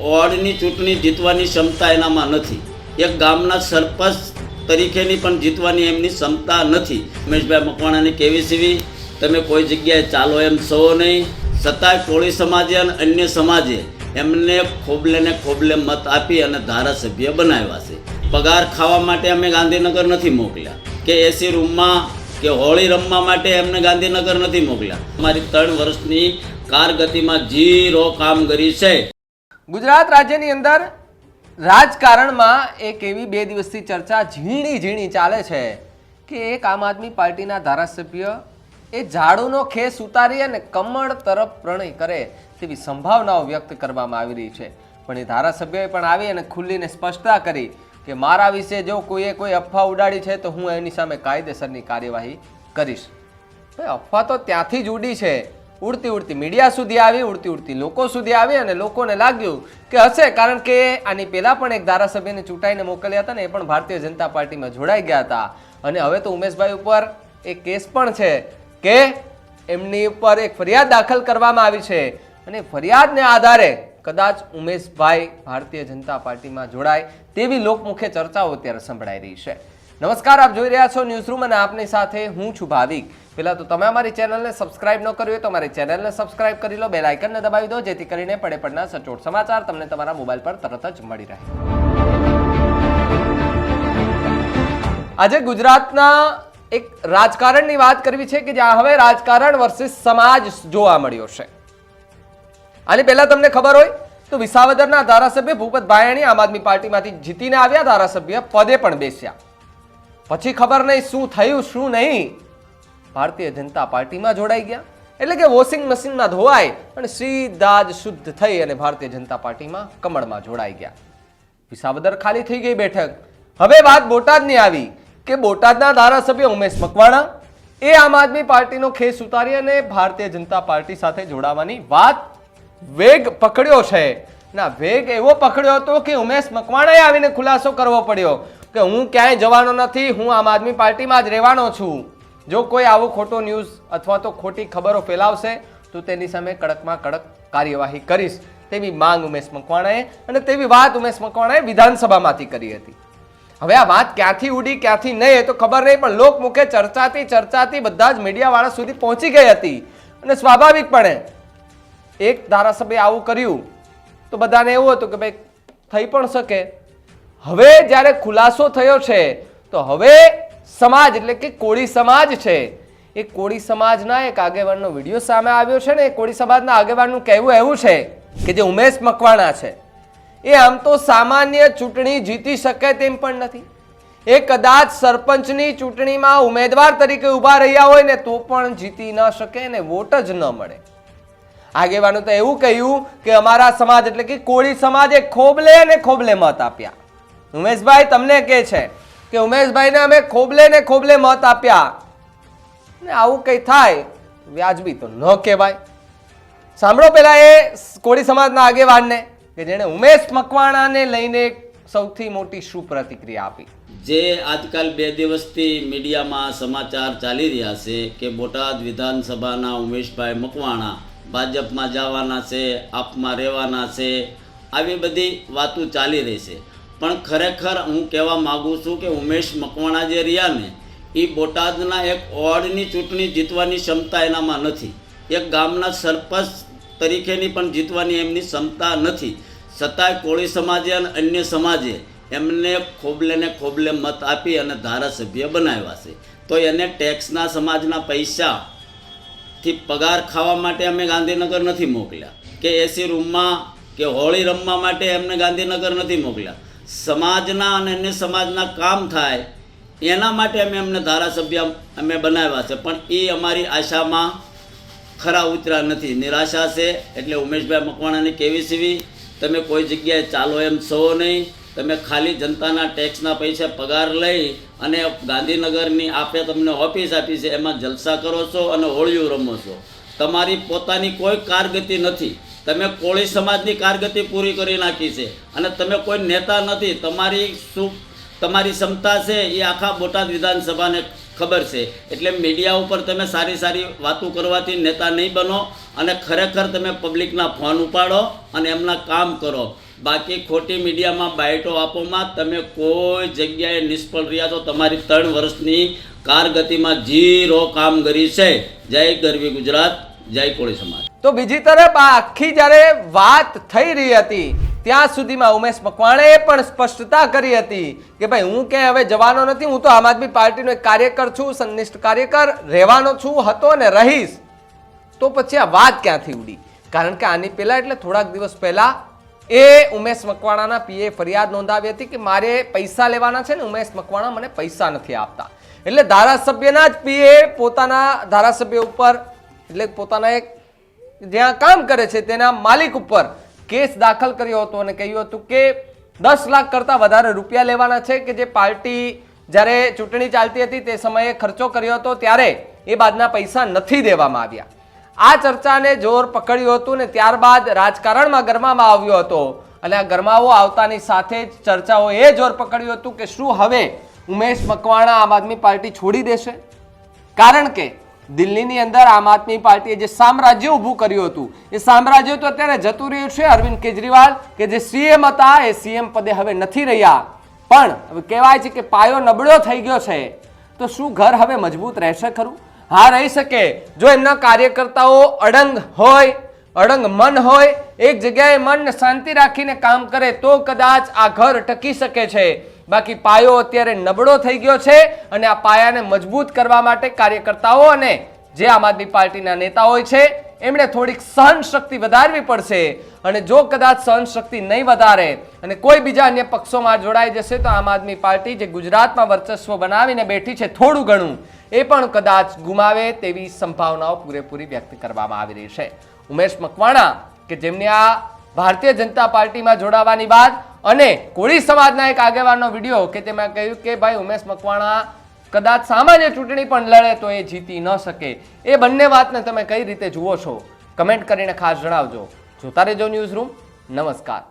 વોર્ડની ચૂંટણી જીતવાની ક્ષમતા એનામાં નથી. એક ગામના સરપંચ તરીકેની પણ જીતવાની એમની ક્ષમતા નથી. ઉમેશભાઈ મકવાણાની કેવી સીવી, તમે કોઈ જગ્યાએ ચાલો એમ છો નહીં. છતાંય કોળી સમાજે અને અન્ય સમાજે એમને ખોબલે ને ખોબલે મત આપી અને ધારાસભ્ય બનાવ્યા છે. પગાર ખાવા માટે અમે ગાંધીનગર નથી મોકલ્યા. કે એસી રૂમમાં, કે હોળી રમવા માટે એમને ગાંધીનગર નથી મોકલ્યા. અમારી ત્રણ વર્ષની કારગતિમાં જીરો કામગીરી છે. ગુજરાત રાજ્યની અંદર રાજકારણમાં એક એવી બે દિવસથી ચર્ચા ઝીણી ઝીણી ચાલે છે કે એક આમ આદમી પાર્ટીના ધારાસભ્ય એ ઝાડુનો ખેસ ઉતારી અને કમળ તરફ પ્રણય કરે તેવી સંભાવનાઓ વ્યક્ત કરવામાં આવી રહી છે. પણ એ ધારાસભ્યએ પણ આવી અને ખુલ્લીને સ્પષ્ટતા કરી કે મારા વિશે જો કોઈએ કોઈ અફવા ઉડાડી છે તો હું એની સામે કાયદેસરની કાર્યવાહી કરીશ. અફવા તો ત્યાંથી જ ઉડી છે. ઉડતી ઉડતી મીડિયા સુધી આવી, ઉડતી ઉડતી લોકો સુધી આવી અને લોકોને લાગ્યું કે હશે, કારણ કે આની પહેલાં પણ એક ધારાસભ્યને ચૂંટાઈને મોકલ્યા હતા ને એ પણ ભારતીય જનતા પાર્ટીમાં જોડાઈ ગયા હતા. અને હવે તો ઉમેશભાઈ ઉપર એક કેસ પણ છે કે એમની ઉપર એક ફરિયાદ દાખલ કરવામાં આવી છે. અને ફરિયાદને આધારે કદાચ ઉમેશભાઈ ભારતીય જનતા પાર્ટીમાં જોડાય તેવી લોકમુખે ચર્ચાઓ અત્યારે સંભળાઈ રહી છે. નમસ્કાર, આપ જોઈ રહ્યા છો ન્યૂઝ રૂમ અને આપની સાથે હું છું ભાવિક. પહેલાં તો તમે અમારી ચેનલને સબસ્ક્રાઇબ ન કરી હોય તો અમારી ચેનલને સબસ્ક્રાઇબ કરી લો, બેલ આઇકનને દબાવી દો, જેથી કરીને પડે પડના સચોટ સમાચાર તમને તમારા મોબાઈલ પર તરત જ મળી રહે. આજે ગુજરાતના એક રાજકારણની વાત કરવી છે કે જ્યાં હવે રાજકારણ વર્સિસ સમાજ જોવા મળ્યો છે. આની પહેલા તમને ખબર હોય તો વિસાવદરના ધારાસભ્ય ભૂપત ભાયાણી આમ આદમી પાર્ટીમાંથી જીતીને આવ્યા, ધારાસભ્ય પદે પણ બેસ્યા. પછી ખબર નહીં શું થયું, શું નહીં. ભારતીય જનતા પાર્ટીમાં જોડાઈ ગયા. એટલે કે વોશિંગ મશીનમાં ધોવાય અને સીધા જ શુદ્ધ થઈ અને ભારતીય જનતા પાર્ટીમાં કમળમાં જોડાઈ ગયા. વિસાવદર ખાલી થઈ ગઈ બેઠક. હવે વાત બોટાદની આવી કે બોટાદના ધારાસભ્ય ઉમેશ મકવાણા એ આમ આદમી પાર્ટીનો ખેસ ઉતારી અને ભારતીય જનતા પાર્ટી સાથે જોડાવાની વાત વેગ પકડ્યો છે. ના, વેગ એવો પકડ્યો હતો કે ઉમેશ મકવાણાએ આવીને ખુલાસો કરવો પડ્યો. કે હું ક્યાંય જવાનો નથી, હું આમ આદમી પાર્ટીમાં જ રહેવાનો છું. જો કોઈ આવો ખોટો ન્યૂઝ અથવા તો ખોટી ખબરો ફેલાવશે, તો તેની સામે કડકમાં કડક કાર્યવાહી કરીશ. તેવી માંગ ઉમેશ મકવાણાએ અને તેવી વાત ઉમેશ મકવાણાએ વિધાનસભામાંથી કરી હતી. હવે આ વાત ક્યાંથી ઉડી, ક્યાંથી નહીં, એ તો ખબર નહીં, પણ લોકમુખે ચર્ચાથી ચર્ચાથી બધા જ મીડિયાવાળા સુધી પહોંચી ગઈ હતી. અને સ્વાભાવિકપણે એક ધારાસભ્ય આવું કર્યું, તો બધાને એવું હતું કે ભાઈ, થઈ પણ શકે. હવે જ્યારે ખુલાસો થયો છે, તો હવે સમાજ, એટલે કે કોળી સમાજ છે, એ કોળી સમાજના એક આગેવાનનો વીડિયો સામે આવ્યો છે ને, એ કોળી સમાજના આગેવાનનું કહેવું એવું છે કે જે ઉમેશ મકવાણા છે. એ આમ તો સામાન્ય ચૂંટણી જીતી શકે તેમ પણ નથી. એ કદાચ સરપંચની ચૂંટણીમાં ઉમેદવાર તરીકે ઊભા રહ્યા હોય ને, તો પણ જીતી ન શકે ને વોટ જ ન મળે. આગેવાનો તો એવું કહ્યું કે અમારા સમાજ, એટલે કે કોળી સમાજે ખોબલે અને ખોબલે મત આપ્યા. ઉમેશભાઈ, તમને કે છે કે ઉમેશભાઈને અમે ખોબલે ને ખોબલે મત આપ્યા? ને આવું કંઈ થાય, વ્યાજબી તો ન કહેવાય. સાંભળો પેલા એ કોળી સમાજના આગેવાનને કે જેણે ઉમેશ મકવાણાને લઈને સૌથી મોટી શું પ્રતિક્રિયા આપી? જે આજકાલ બે દિવસથી મીડિયામાં સમાચાર ચાલી રહ્યા છે કે બોટાદ વિધાનસભાના ઉમેશભાઈ મકવાણા ભાજપમાં જવાના છે, આપમાં રહેવાના છે, આવી બધી વાતો ચાલી રહી છે. પણ ખરેખર હું કહેવા માગું છું કે ઉમેશ મકવાણા જે રહ્યા એ બોટાદના એક વોર્ડની ચૂંટણી જીતવાની ક્ષમતા એનામાં નથી. એક ગામના સરપંચ તરીકેની પણ જીતવાની એમની ક્ષમતા નથી. છતાંય કોળી સમાજે અને અન્ય સમાજે એમને ખોબલે ને ખોબલે મત આપી અને ધારાસભ્ય બનાવ્યા છે. તો એને ટેક્સના સમાજના પૈસાથી પગાર ખાવા માટે અમે ગાંધીનગર નથી મોકલ્યા. કે એસી રૂમમાં કે હોળી રમવા માટે એમને ગાંધીનગર નથી મોકલ્યા. સમાજના અને અન્ય સમાજના કામ થાય, એના માટે અમે એમને ધારાસભ્ય અમે બનાવ્યા છે. પણ એ અમારી આશામાં ખરા ઉતર્યા નથી. નિરાશા છે એટલે ઉમેશભાઈ મકવાણાની કેવી સીવી, તમે કોઈ જગ્યાએ ચાલો એમ છો નહીં. તમે ખાલી જનતાના ટેક્સના પૈસા પગાર લઈ અને ગાંધીનગરની આપે તમને ઓફિસ આપી છે. એમાં જલસા કરો છો અને હોળિયું રમો છો. તમારી પોતાની કોઈ કારગતિ નથી. તમે કોળી સમાજની કારગતિ પૂરી કરી નાખી છે. અને તમે કોઈ નેતા નથી. તમારી શું તમારી ક્ષમતા છે એ આખા બોટાદ વિધાનસભાને ખબર છે. એટલે મીડિયા ઉપર તમે સારી સારી વાતો કરવાથી નેતા નહીં બનો અને ખરેખર તમે પબ્લિકના ફોન ઉપાડો અને એમના કામ કરો. બાકી ખોટી મીડિયામાં બાયટો આપોમાં તમે કોઈ જગ્યાએ નિષ્ફળ રહ્યા તો તમારી ત્રણ વર્ષની કારગતિમાં જીરો કામગીરી છે. જય ગરવી ગુજરાત. જય સમાજ. તો બીજી તરફ આ આખી જ્યારે વાત થઈ રહી હતી, ત્યાં સુધીમાં ઉમેશ મકવાણે પણ સ્પષ્ટતા કરી હતી કે ભાઈ, હું કે હવે જવાનો નથી, હું તો આમ આદમી પાર્ટીનો એક કાર્યકર છું, સંનિષ્ઠ કાર્યકર, રહેવાનો છું, હતો ને રહીશ. તો પછી આ વાત ક્યાંથી ઉડી? કારણ કે આની પહેલા એટલે થોડાક દિવસ પહેલા એ ઉમેશ મકવાણાના પીએ ફરિયાદ નોંધાવી હતી કે મારે પૈસા લેવાના છે ને, ઉમેશ મકવાણા મને પૈસા નથી આપતા. એટલે ધારાસભ્યના જ પીએ પોતાના ધારાસભ્ય ઉપર એટલે પોતાના એક જ્યાં કામ કરે છે તેના માલિક ઉપર કેસ દાખલ કર્યો હતો અને કહ્યું હતું કે દસ લાખ કરતાં વધારે રૂપિયા લેવાના છે કે જે પાર્ટી જ્યારે ચૂંટણી ચાલતી હતી તે સમયે ખર્ચો કર્યો હતો ત્યારે એ બાદના પૈસા નથી દેવામાં આવ્યા. આ ચર્ચાને જોર પકડ્યું હતું ને ત્યારબાદ રાજકારણમાં ગરમામાં આવ્યો હતો અને આ ગરમાવો આવતાની સાથે જ ચર્ચાઓએ જોર પકડ્યું હતું કે શું હવે ઉમેશ મકવાણા આમ આદમી પાર્ટી છોડી દેશે? કારણ કે દિલ્હીની અંદર આમ આદમી પાર્ટીએ જે સામ્રાજ્ય ઊભું કર્યું હતું, એ સામ્રાજ્ય તો અત્યારે જતું રહ્યું છે. અરવિંદ કેજરીવાલ કે જે સીએમ હતા, એ સીએમ પદે હવે નથી રહ્યા. પણ હવે કહેવાય છે કે પાયો નબળો થઈ ગયો છે. તો શું ઘર હવે મજબૂત રહેશે ખરું? હા, રહી શકે. જો એમના કાર્યકર્તાઓ અડંગ હોય, અડંગ મન હોય, એક જગ્યાએ મન શાંતિ રાખીને કામ કરે, તો કદાચ આ ઘર ટકી શકે છે. બાકી પાયો અત્યારે નબળો થઈ ગયો છે અને આ પાયાને મજબૂત કરવા માટે કાર્યકર્તાઓ અને જે આમ આદમી પાર્ટીના નેતા હોય છે, એમણે થોડીક સહન શક્તિ વધારવી પડશે. અને જો કદાચ સહન શક્તિ નહીં વધારે અને કોઈ બીજા અન્ય પક્ષોમાં જોડાઈ જશે, તો આમ આદમી પાર્ટી જે ગુજરાતમાં વર્ચસ્વ બનાવીને બેઠી છે થોડું ઘણું, એ પણ કદાચ ગુમાવે તેવી સંભાવનાઓ પૂરેપૂરી વ્યક્ત કરવામાં આવી રહી છે. ઉમેશ મકવાણા કે જેમને આ ભારતીય જનતા પાર્ટીમાં જોડાવાની બાદ અને કોળી સમાજના એક આગેવાનનો વીડિયો કે તેમાં કહ્યું કે ભાઈ, ઉમેશ મકવાણા કદાચ સામાન્ય ચૂંટણી પણ લડે તો એ જીતી ન શકે. એ બંને વાતને તમે કઈ રીતે જુઓ છો? કમેન્ટ કરીને ખાસ જણાવજો. જોતા રહેજો ન્યૂઝ રૂમ. નમસ્કાર.